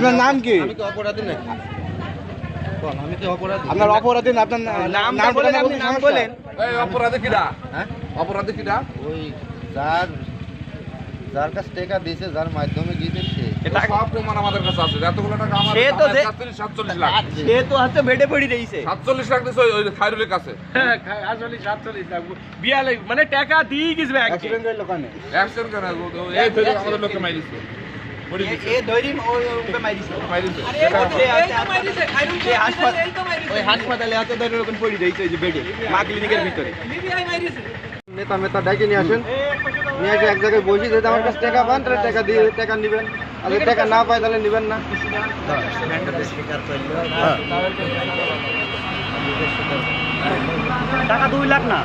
আপনার নাম কি? আমি কি অপরাধী নাকি আমি কি অপরাধী। আপনার অপরাধী না আপনার নাম নাম বলেন আপনি নাম বলেন। এই অপরাধী কিরা হ্যাঁ? অপরাধী কিরা ওই যার যার কাছে টাকা দিয়েছে যার মাধ্যমে গিয়েছে সে। এটা সব প্রমাণ আমাদের কাছে আছে। এতগুলো টাকা আমার সে তো যে- সাতচল্লিশ লাখ। সে তো হচ্ছে বেডে পড়ি রয়েছে। সাতচল্লিশ লাখ দিচ্ছে ওই- খায়রুলের কাছে। আসলে সাতচল্লিশ লাখ। বিয়ালে মানে টাকা দিয়ে গেছে ব্যাংকে। অ্যাক্সিডেন্ট হইল কানে? অ্যাকশন কেন এই ধরে আমাদের লোককে মারিছে আছে- হাসপাতাল হাতে ধরে ওখানে পড়ি রয়েছে ওই যে বেডে মা ক্লিনিকের ভিতরে। নেতা মেতা ডাকে নিয়ে আসেন। নিয়ে এসে এক জায়গায় বসি যদি আমার কাছে টাকা পান তাহলে টাকা দিয়ে টাকা নেবেন। আর যদি টাকা না পায় তাহলে নেবেন না। টাকা দুই লাখ না।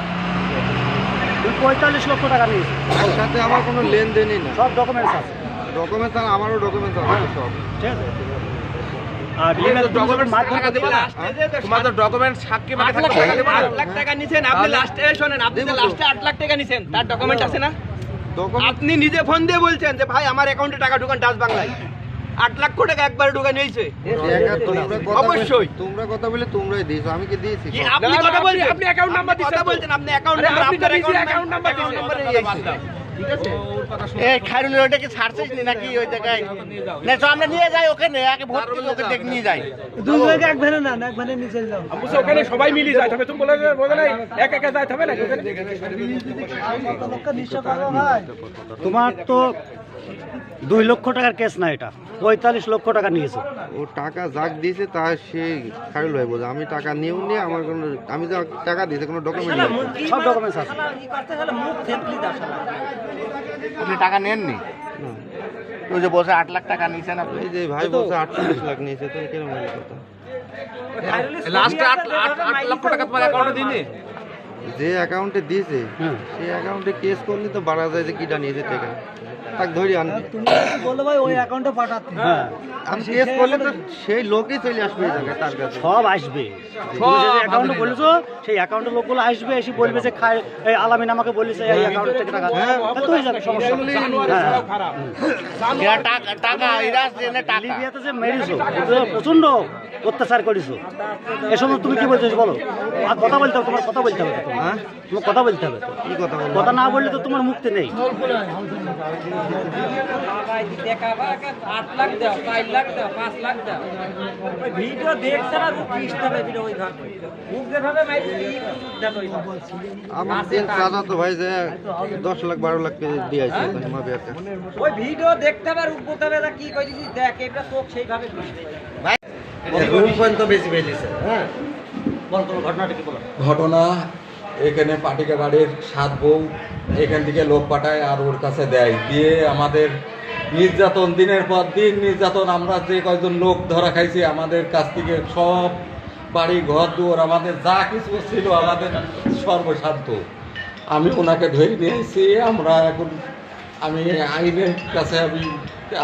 পঁয়তাল্লিশ লক্ষ টাকা নিয়েছিস তার সাথে আমার কোনো লেনদেনই না। সব ডকুমেন্টস আছে। ডকুমেন্টস আমারও ডকুমেন্টস আছে সব। ঠিক আছে আর ডকুমেন্ট টাকা দেবে তোমার তো ডকুমেন্ট সাক্ষী মানে লাখ টাকা লাখ টাকা নিছেন আপনি লাস্টে শোনেন আপনি যে লাস্টে আট লাখ টাকা নিছেন। তার ডকুমেন্ট আছে না? আপনি নিজে ফোন দিয়ে বলছেন যে ভাই আমার অ্যাকাউন্টে টাকা ঢুকান ডাচ বাংলায়। আট লক্ষ টাকা একবার ঢুকা নিয়েছে। অবশ্যই। তোমরা কথা বলে তোমরাই দিয়েছ আমি কি দিয়েছি? আপনি কথা বলছেন আপনি কথা দিছেন তো? বলছেন আপনি অ্যাকাউন্ট নাম্বার আপনার অ্যাকাউন্ট নাম্বার দিছেন। ঠিক আছে? এই খাইরুলের ওটা কি ছাড়ছিস নি নাকি ওই জায়গায়? না তো আমরা নিয়ে যাই ওকে নে আগে ভোট ওকে দেখ নিয়ে যাই। দুই জায়গায় এক ভ্যানে না এক ভ্যানে নিচে যাও। বুঝছ ওখানে সবাই মিলে যায় তবে তুমি বলে বোঝা নাই এক একা যায় তবে না তোমার তো দুই লক্ষ টাকার কেস না এটা পঁয়তাল্লিশ লক্ষ টাকা নিয়েছে। ও টাকা যাক দিয়েছে তা সে খাইল হয়ে বোঝে আমি টাকা নিয়েও নিয়ে আমার কোনো আমি যা টাকা দিয়েছে কোনো ডকুমেন্ট নেই। সব ডকুমেন্টস আছে। আপনি টাকা নেননি? ওই যে বসে আট লাখ টাকা নিয়েছেন আপনি। এই যে ভাই বসে আটচল্লিশ লাখ নিয়েছে তো কীরকম কথা লাস্ট আট আট- আট লক্ষ টাকা তোমার অ্যাকাউন্টে দিনে যে অ্যাকাউন্টে দিয়েছে সেই অ্যাকাউন্টে কেস করলে তো বাড়া যায় যে কিটা নিয়েছে টাকা তাক ধরি আন। বলল ভাই ওই অ্যাকাউন্টে পাঠাতে। হ্যাঁ। আমি কেস করলে তো সেই লোকই চলে আসবে তার কাছে। সব আসবে। তুমি যে অ্যাকাউন্টে বলেছ সেই অ্যাকাউন্টের লোকগুলো আসবে এসে বলবে যে খায় এই আলামিন আমাকে বলেছে এই অ্যাকাউন্ট থেকে টাকা। হ্যাঁ। তো হয়ে যাবে সমস্যা নেই। হ্যাঁ। এরা টাকা টাকা এরা জেনে টাকা। লিবিয়াতে যে মেরেছো প্রচণ্ড অত্যাচার করেছ। এ সময় তুমি কি বলছো বলো। আর কথা বলতে হবে তোমার কথা বলতে হবে। হ্যাঁ? তোমার কথা বলতে হবে। কি কথা বলব কথা না বললে তো তোমার মুক্তি নেই। তো ভাই যে দশ লাখ বারো লাখ কেজি দিয়ে আসছে আমার বিয়ারটা ওই ভিডিও দেখতে হবে আর হবে কি কইছিস দেখ এটা চোখ সেইভাবে রুম পর্যন্ত বেশি বেরিয়েছে। হ্যাঁ। ঘটনাটা কি বলো? ঘটনা এখানে পাটিকা বাড়ির সাত বউ এখান থেকে লোক পাঠায় আর ওর কাছে দেয়। দিয়ে আমাদের নির্যাতন, দিনের পর দিন নির্যাতন, আমরা যে কয়জন লোক ধরা খাইছি, আমাদের কাছ থেকে সব বাড়ি, ঘর, দুয়ার, আমাদের যা কিছু ছিল আমাদের সর্বসাধ্য। আমি ওনাকে ধরে নিয়েছি আমরা এখন আমি আইনের কাছে আমি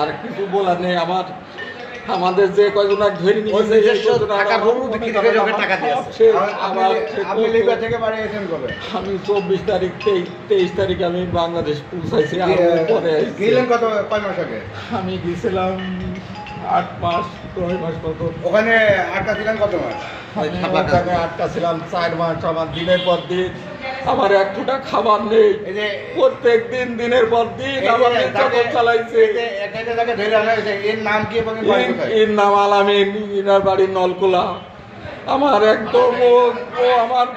আর কিছু বলার নেই। আমার আমাদের যে কয়জন ধরে এসেছেন কবে? আমি চব্বিশ তারিখ তেইশ তারিখ আমি বাংলাদেশ পৌঁছাইছি আর পরে আইছি। গেলেন কত কয় মাস আগে? আমি গেছিলাম আট মাস নয় মাস মতো ওখানে আটকা ছিলেন কত মাস? আটকা ছিলাম চার মাস আমার দিনের পর দিন। আমার এক ফোঁটা খাবার নেই। প্রত্যেক দিন দিনের পর দিন আমার নির্যাতন চালাইছে। এর নাম কি এর নাম আলামিন ইনার বাড়ির নলকুলা। আমার একদম ও আমার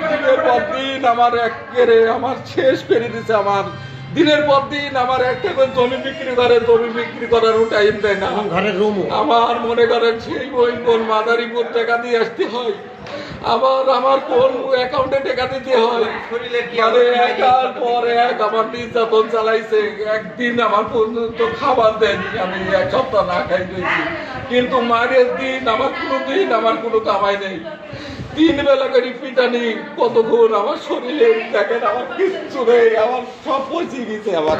দিনের পর দিন আমার এক একেরে আমার শেষ করে দিছে আমার দিনের পর দিন আমার একটা করে জমি বিক্রি করে জমি বিক্রি করার টাইম দেয় না। ঘরের রুম আমার মনে করেন সেই বই কোন মাদারীপুর টাকা দিয়ে আসতে হয়? আবার আমার কোন অ্যাকাউন্টে টাকা দিতে হয়? মানে একার পর এক আমার নির্যাতন চালাইছে একদিন আমার পর্যন্ত খাবার দেয়নি আমি এক সপ্তাহ না খাই কিন্তু মায়ের দিন আমার কোনো দিন আমার কোনো কামাই নেই। তিন বেলা করি পিটানি, কতক্ষণ আমার শরীরে দেখেন আমার কিচ্ছু নেই, আমার সব পচে গেছে আমার।